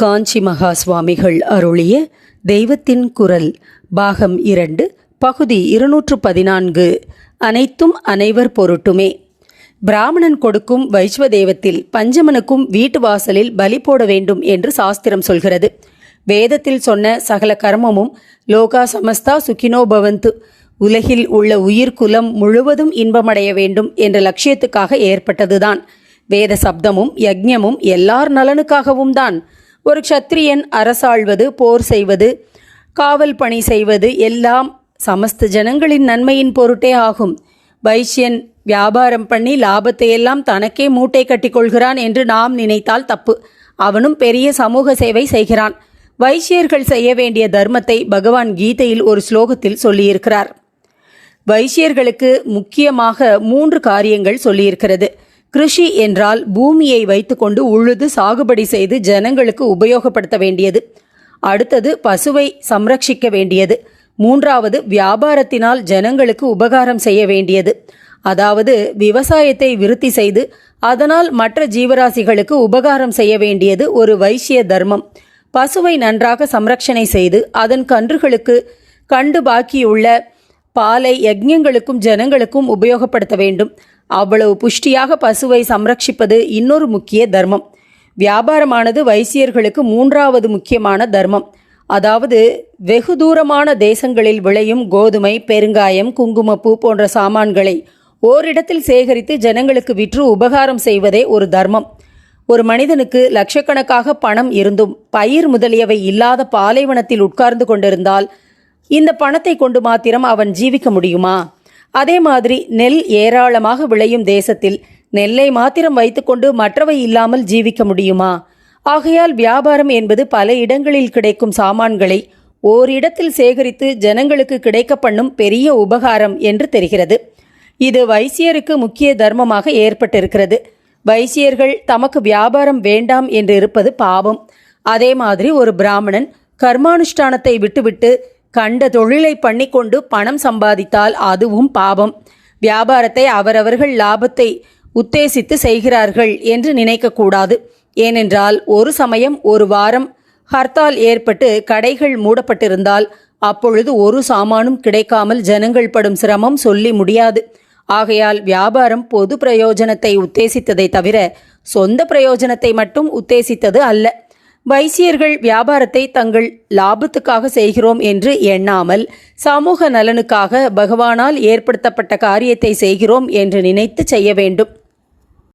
காஞ்சி மகா சுவாமிகள் அருளிய தெய்வத்தின் குரல் பாகம் இரண்டு பகுதி இருநூற்று பதினான்கு அனைத்தும் அனைவர் பொருட்டுமே. பிராமணன் கொடுக்கும் வைஸ்வதேவத்தில் பஞ்சமனுக்கும் வீட்டு வாசலில் பலி போட வேண்டும் என்று சாஸ்திரம் சொல்கிறது. வேதத்தில் சொன்ன சகல கர்மமும் லோகா சமஸ்தா சுகினோ பவந்து. உலகில் உள்ள உயிர்குலம் முழுவதும் இன்பமடைய வேண்டும் என்ற லட்சியத்துக்காக ஏற்பட்டதுதான். வேத சப்தமும் யக்ஞமும் எல்லார் நலனுக்காகவும் தான். ஒரு க்ஷத்திரியன் அரசாள்வது போர் செய்வது காவல் பணி செய்வது எல்லாம் சமஸ்த ஜனங்களின் நன்மையின் பொருட்டே ஆகும். வைஷ்யன் வியாபாரம் பண்ணி லாபத்தை எல்லாம் தனக்கே மூட்டை கட்டிக்கொள்கிறான் என்று நாம் நினைத்தால் தப்பு. அவனும் பெரிய சமூக சேவை செய்கிறான். வைஷ்யர்கள் செய்ய வேண்டிய தர்மத்தை பகவான் கீதையில் ஒரு ஸ்லோகத்தில் சொல்லியிருக்கிறார். வைஷ்யர்களுக்கு முக்கியமாக மூன்று காரியங்கள் சொல்லியிருக்கிறது. கிருஷி என்றால் பூமியை வைத்துக்கொண்டு உழுது சாகுபடி செய்து ஜனங்களுக்கு உபயோகப்படுத்த வேண்டியது. அடுத்தது பசுவை சம்ரட்சிக்க வேண்டியது. மூன்றாவது வியாபாரத்தினால் ஜனங்களுக்கு உபகாரம் செய்ய வேண்டியது. அதாவது விவசாயத்தை விருத்தி செய்து அதனால் மற்ற ஜீவராசிகளுக்கு உபகாரம் செய்ய வேண்டியது ஒரு வைசிய தர்மம். பசுவை நன்றாக சம்ரக்ஷணை செய்து அதன் கன்றுகளுக்கு கண்டு பாக்கியுள்ள பாலை யஜ்யங்களுக்கும் ஜனங்களுக்கும் உபயோகப்படுத்த வேண்டும். அவ்வளவு புஷ்டியாக பசுவை சம்ரட்சிப்பது இன்னொரு முக்கிய தர்மம். வியாபாரமானது வைசியர்களுக்கு மூன்றாவது முக்கியமான தர்மம். அதாவது வெகு தூரமான தேசங்களில் விளையும் கோதுமை பெருங்காயம் குங்குமப்பூ போன்ற சாமான்களை ஓரிடத்தில் சேகரித்து ஜனங்களுக்கு விற்று உபகாரம் செய்வதே ஒரு தர்மம். ஒரு மனிதனுக்கு லட்சக்கணக்காக பணம் இருந்தும் பயிர் முதலியவை இல்லாத பாலைவனத்தில் உட்கார்ந்து கொண்டிருந்தால் இந்த பணத்தை கொண்டு மாத்திரம் அவன் ஜீவிக்க முடியுமா? அதே மாதிரி நெல் ஏராளமாக விளையும் தேசத்தில் நெல்லை மாத்திரம் வைத்துக்கொண்டு மற்றவை இல்லாமல் ஜீவிக்க முடியுமா? ஆகையால் வியாபாரம் என்பது பல இடங்களில் கிடைக்கும் சாமான்களை ஓரிடத்தில் சேகரித்து ஜனங்களுக்கு கிடைக்க பண்ணும் பெரிய உபகாரம் என்று தெரிகிறது. இது வைசியருக்கு முக்கிய தர்மமாக ஏற்பட்டிருக்கிறது. வைசியர்கள் தமக்கு வியாபாரம் வேண்டாம் என்று இருப்பது பாவம். அதே மாதிரி ஒரு பிராமணன் கர்மானுஷ்டானத்தை விட்டுவிட்டு கண்ட தொழிலை பண்ணிக்கொண்டு பணம் சம்பாதித்தால் அதுவும் பாவம் வியாபாரத்தை அவரவர்கள் லாபத்தை உத்தேசித்து செய்கிறார்கள் என்று நினைக்கக்கூடாது. ஏனென்றால் ஒரு சமயம் ஒரு வாரம் ஹர்த்தால் ஏற்பட்டு கடைகள் மூடப்பட்டிருந்தால் அப்பொழுது ஒரு சாமானும் கிடைக்காமல் ஜனங்கள் படும் சிரமம் சொல்லி முடியாது. ஆகையால் வியாபாரம் பொது பிரயோஜனத்தை உத்தேசித்ததை தவிர சொந்த பிரயோஜனத்தை மட்டும் உத்தேசித்தது அல்ல. வைசியர்கள் வியாபாரத்தை தங்கள் லாபத்துக்காக செய்கிறோம் என்று எண்ணாமல் சமூக நலனுக்காக பகவானால் ஏற்படுத்தப்பட்ட காரியத்தை செய்கிறோம் என்று நினைத்து செய்ய வேண்டும்.